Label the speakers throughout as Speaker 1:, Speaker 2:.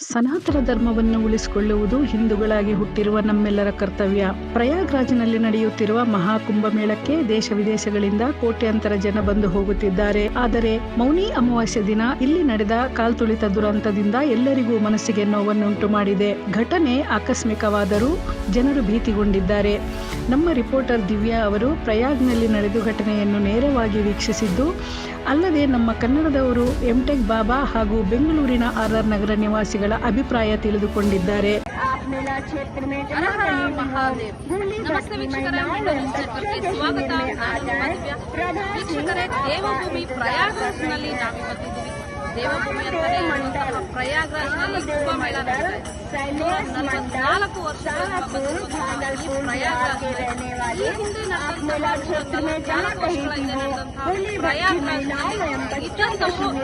Speaker 1: ಸನಾತನ ಧರ್ಮವನ್ನು ಉಳಿಸಿಕೊಳ್ಳುವುದು ಹಿಂದೂಗಳಾಗಿ ಹುಟ್ಟಿರುವ ನಮ್ಮೆಲ್ಲರ ಕರ್ತವ್ಯ. ಪ್ರಯಾಗ್ರಾಜ್ನಲ್ಲಿ ನಡೆಯುತ್ತಿರುವ ಮಹಾಕುಂಭಮೇಳಕ್ಕೆ ದೇಶ ವಿದೇಶಗಳಿಂದ ಕೋಟ್ಯಾಂತರ ಜನ ಬಂದು ಹೋಗುತ್ತಿದ್ದಾರೆ. ಆದರೆ ಮೌನಿ ಅಮಾವಾಸ್ಯ ದಿನ ಇಲ್ಲಿ ನಡೆದ ಕಾಲ್ತುಳಿತ ದುರಂತದಿಂದ ಎಲ್ಲರಿಗೂ ಮನಸ್ಸಿಗೆ ನೋವನ್ನುಂಟು ಮಾಡಿದೆ. ಘಟನೆ ಆಕಸ್ಮಿಕವಾದರೂ ಜನರು ಭೀತಿಗೊಂಡಿದ್ದಾರೆ. ನಮ್ಮ ರಿಪೋರ್ಟರ್ ದಿವ್ಯಾ ಅವರು ಪ್ರಯಾಗ್ನಲ್ಲಿ ನಡೆದು ಘಟನೆಯನ್ನು ನೇರವಾಗಿ ವೀಕ್ಷಿಸಿದ್ದು ಅಲ್ಲದೆ ನಮ್ಮ ಕನ್ನಡದವರು ಎಂಟೆಕ್ ಬಾಬಾ ಹಾಗೂ ಬೆಂಗಳೂರಿನ ಆರ್ಆರ್ ನಗರ ನಿವಾಸಿಗಳ ಅಭಿಪ್ರಾಯ ತಿಳಿದುಕೊಂಡಿದ್ದಾರೆ.
Speaker 2: ಪ್ರಯಾಗ್ರಾಜ್ನಲ್ಲಿ ನಾವಿವತ್ತಿದ್ದೀವಿ. ದೇವಭೂಮಿ ಪ್ರಯಾಗ್ರಾಜ್ನಲ್ಲಿ ಕುಂಭಮೇಳ ನಾಲ್ಕು ಈ ಹಿಂದೆ ನಾಲ್ಕು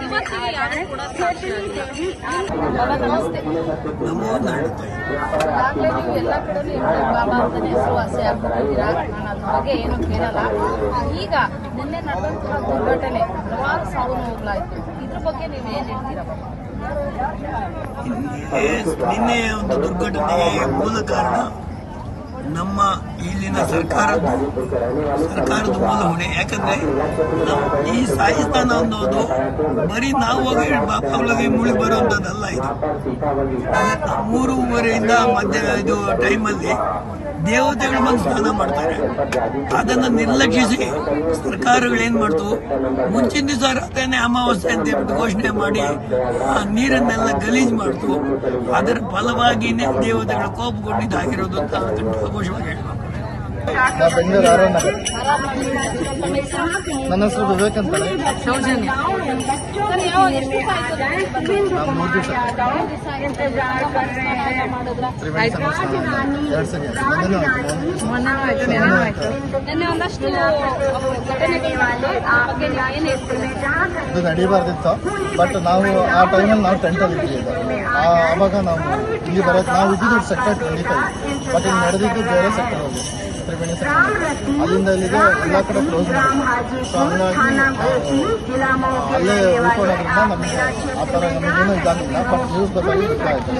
Speaker 2: ಇವತ್ತಿಗೆ ಯಾರು ಕೂಡ ಈಗಾಗಲೇ ನೀವು ಎಲ್ಲ ಕಡೆನೂ ಬಾಬಾ ಅಂತಾನೆ ಹೆಸರುವಾಸಿ ಆಗ್ಬಿಟ್ಟಿದ್ದೀರಾ ನಾನು ಅದ್ರ ಬಗ್ಗೆ ಏನು ಕೇಳಲ್ಲ ಈಗ ನಿನ್ನೆ ನಡೆದಂತಹ ದುರ್ಘಟನೆ ಹಲವಾರು ಸಾವು ನೋವುಗಳಾಯ್ತು ಇದ್ರ ಬಗ್ಗೆ ನೀವು ಏನು ಹೇಳ್ತೀರಾ?
Speaker 3: ನಿನ್ನೆ ಒಂದು ದುರ್ಘಟನೆಗೆ ಮೂಲ ಕಾರಣ ನಮ್ಮ ಇಲ್ಲಿನ ಸರ್ಕಾರದ ಸರ್ಕಾರದ ಮೂಲ ಹೊಣೆ ಯಾಕಂದ್ರೆ ಈ ಸಾಯಿಸ್ತಾನ ಅನ್ನೋದು ಬರೀ ನಾವು ಹೋಗಿ ಬಾಪಾವಳಿಗೆ ಮುಳಿ ಬರುವಂಥದ್ದಲ್ಲ ಇದು. ಮೂರುವರೆಯಿಂದ ಮಧ್ಯ ಇದು ಟೈಮಲ್ಲಿ ದೇವತೆಗಳು ಬಂದು ಸ್ನಾನ ಮಾಡ್ತಾರೆ. ಅದನ್ನು ನಿರ್ಲಕ್ಷಿಸಿ ಸರ್ಕಾರಗಳು ಏನ್ ಮಾಡ್ತು? ಮುಂಚಿನ ದಿವಸ ರಾತ್ರಿನೇ ಅಮಾವಾಸ್ಯೆ ಅಂತ ಹೇಳ್ಬಿಟ್ಟು ಘೋಷಣೆ ಮಾಡಿ ಆ ನೀರನ್ನೆಲ್ಲ ಗಲೀಜ್ ಮಾಡ್ತು. ಅದರ ಫಲವಾಗಿನೇ ದೇವತೆಗಳು ಕೋಪಗೊಂಡಿದ್ದಾಗಿರೋದು ಅಂತ ಘೋಷವಾಗಿ ಹೇಳ್ಬೇಕು
Speaker 4: ಬೆಂಗಳೂರು ಆರನ್ ನಗರ ನನ್ನ ಹೆಸರು ವಿವೇಕ್ ಅಂತ
Speaker 2: ಸೌಜನ್ಯ.
Speaker 4: ಎರಡು ಸರಿ ಇದು ನಡಿಬಾರ್ದಿತ್ತು. ಬಟ್ ನಾವು ಆ ಟೈಮಲ್ಲಿ ನಾವು ಟೆಂಟಲ್ಲಿ ಇದ್ದೀವಿ ಆವಾಗ ನಾವು ಇಲ್ಲಿ ಬರೋದು ನಾವು ಇದ್ದಿದ್ದು ಸೆಕ್ಟರ್ ಟ್ವೆಂಟಿ ಫೈವ್ ಬಟ್ ಇಲ್ಲಿ ನಡೆದಿದ್ದು ಬೇರೆ ಸೆಕ್ಟರ್ ಹೋಗಿ ತ್ರಿವೇಣಿ ಅಲ್ಲಿಂದ ಎಲ್ಲ ಕಡೆ ಕ್ಲೋಸ್ ಮಾಡಿದ್ರು ಸೊ ಹಂಗಾಗಿ ಅಲ್ಲೇ ಉಳ್ಕೊಳ್ಳೋದ್ರಿಂದ ನಮಗೆ ಆ ಥರ ನಮಗೇನು ಇದಾಗಿಲ್ಲ ಬಟ್ ನ್ಯೂಸ್ ಗೊತ್ತಾಯ್ತು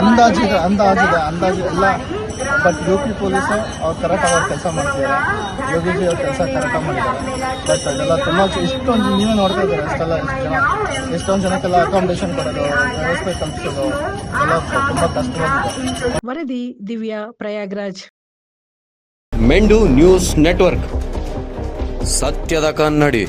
Speaker 4: ಅಂದಾಜಿದೆ ಅಂದಾಜಿದೆ ಅಂದಾಜು ಎಲ್ಲ ಬಟ್ ಯು ಪಿ ಪೊಲೀಸ್ ಅವ್ರು ಕರೆಕ್ಟ್ ಅವ್ರ ಕೆಲಸ ಮಾಡ್ತಿದ್ದಾರೆ. ಯೋಗಿಜಿ ಅವ್ರ ಕೆಲಸ ಕರೆಕ್ಟಾಗಿ ಮಾಡಿದ್ದಾರೆ. ಬಟ್ ಅದೆಲ್ಲ ತುಂಬ ಇಷ್ಟೊಂದು ನೀವೇ ನೋಡ್ತಾ ಇದ್ದಾರೆ ಅಷ್ಟೆಲ್ಲ ಎಷ್ಟು ಜನ ಎಷ್ಟೊಂದು ಜನಕ್ಕೆಲ್ಲ ಅಕಾಮಿಡೇಷನ್ ಕೊಡೋದು ವ್ಯವಸ್ಥೆ ಕಲ್ಪಿಸೋದು ಎಲ್ಲ ತುಂಬ ಕಷ್ಟವಾಗಿದೆ.
Speaker 1: ವರದಿ ದಿವ್ಯಾ ಪ್ರಯಾಗ್ರಾಜ್.
Speaker 5: ಮೆಂಡು ನ್ಯೂಸ್ ನೆಟ್ವರ್ಕ್. ಸತ್ಯದ ಕನ್ನಡಿ.